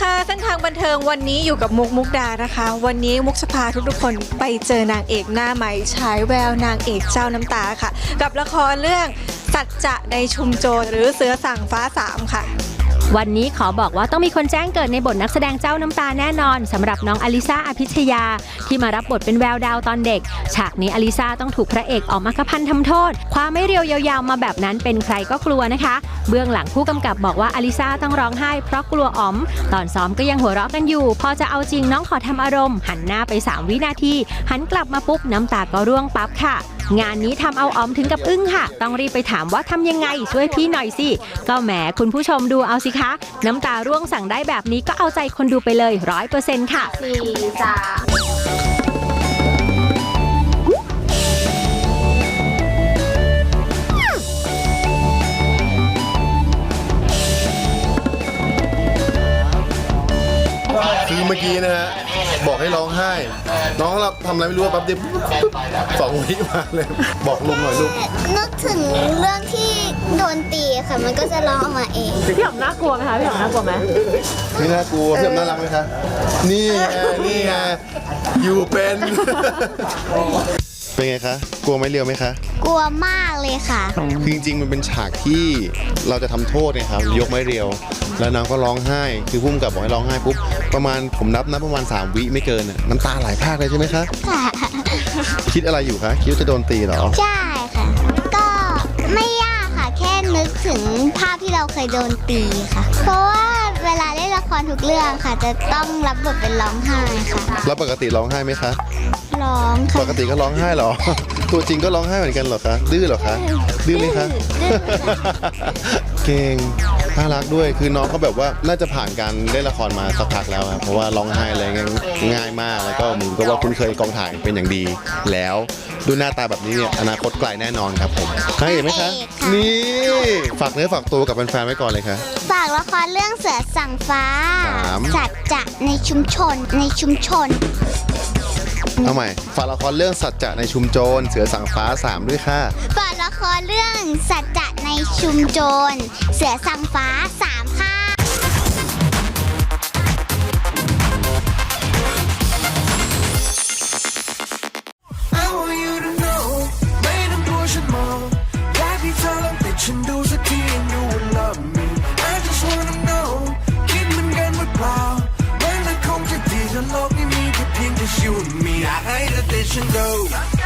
ค่ะ เส้นทางบันเทิงวันนี้อยู่กับมุกมุกดานะคะ วันนี้มุกจะพาทุกๆคนไปเจอนางเอกหน้าใหม่ฉายแววนางเอกเจ้าน้ำตาค่ะ กับละครเรื่องสัจจะในชุมโจรหรือเสือสั่งฟ้าสามค่ะ วันนี้ขอบอกว่าต้องมีคนแจ้งเกิดในบทนักแสดงเจ้าน้ำตาแน่นอนสำหรับน้องอลิซาอภิชยา ที่มารับบทเป็นแววดาวตอนเด็ก ฉากนี้อลิซาต้องถูกพระเอกออกมากระพันทำโทษ ความไม่เรียวยาวๆมาแบบนั้นเป็นใครก็กลัวนะคะ เบื้องหลังผู้กำกับบอกว่าอลิซาต้องร้องไห้เพราะกลัวอ๋อม ตอนซ้อมก็ยังหัวเราะกันอยู่ พอจะเอาจริงน้องขอทำอารมณ์ หันหน้าไป 3 วินาที หันกลับมาปุ๊บน้ำตาก็ร่วงปั๊บค่ะ งานนี้ทำเอาอ๋อมถึงกับอึ้งค่ะ ต้องรีบไปถามว่าทำยังไงช่วยพี่หน่อยสิ ก็แหมคุณผู้ชมดูเอาสิคะ น้ำตาร่วงสั่งได้แบบนี้ก็เอาใจคนดูไปเลยร้อยเปอร์เซ็นต์ค่ะคือเมื่อกี้นะฮะ บอกให้ร้องไห้ น้องเราทำอะไรไม่รู้อะแป๊บเดียวปุ๊บปุ๊บสองวิมาเลย บอกลุงหน่อยลูก นึกถึงเรื่องที่โดนตีค่ะ มันก็จะร้องออกมาเอง พี่หอมน่ากลัวไหมคะพี่หอมน่ากลัวไหมนี่น่ากลัวเพื่อนน่ารักไหมคะ นี่ไงนี่ไงอยู่เป็น เป็นไงคะ กลัวไหมเรียวไหมคะ กลัวมากเลยค่ะ คือจริงๆ มันเป็นฉากที่เราจะทำโทษไงครับ ยกไม้เรียว แล้วน้องก็ร้องไห้ คือพุ่มกับบอกให้ร้องไห้ปุ๊บ ประมาณผมนับนะประมาณ 3 วิไม่เกินน่ะน้ำตาไหลพรากเลยใช่ไหมคะค่ะคิดอะไรอยู่คะ คิดว่าจะโดนตีเหรอ ใช่ค่ะ ก็ไม่ยากค่ะ แค่นึกถึงภาพที่เราเคยโดนตีค่ะ เพราะว่าเวลาเล่นละครทุกเรื่องค่ะ จะต้องรับบทเป็นร้องไห้ค่ะ แล้วปกติร้องไห้ไหมคะ ร้องค่ะ ปกติก็ร้องไห้เหรอ ตัวจริงก็ร้องไห้เหมือนกันเหรอคะ ดื้อเหรอคะ ดื้อไหมคะดื้อเก่ง น่ารักด้วย คือน้องเขาแบบว่าน่าจะผ่านการเล่นละครมาสักพักแล้วครับเพราะว่าร้องไห้อะไรเงี้ยง่ายมาก แล้วก็มึงก็ว่าคุ้นเคยกองถ่ายเป็นอย่างดี แล้วดูหน้าตาแบบนี้เนี่ยอนาคตไกลแน่นอนครับผมให้เห็นไหมคะ นี่ฝากเนื้อฝากตัวกับแฟนๆไว้ก่อนเลยค่ะ ฝากละครเรื่องเสือสั่งฟ้าสามสัจจะในชุมชนในชุมชน เอาใหม่ฝากละครเรื่องสัจจะในชุมโจรเสือสังฟ้าสามด้วยค่ะ ฝากละครเรื่องสัจจะในชุมโจร เสือสังฟ้าสามค่ะ ocean go.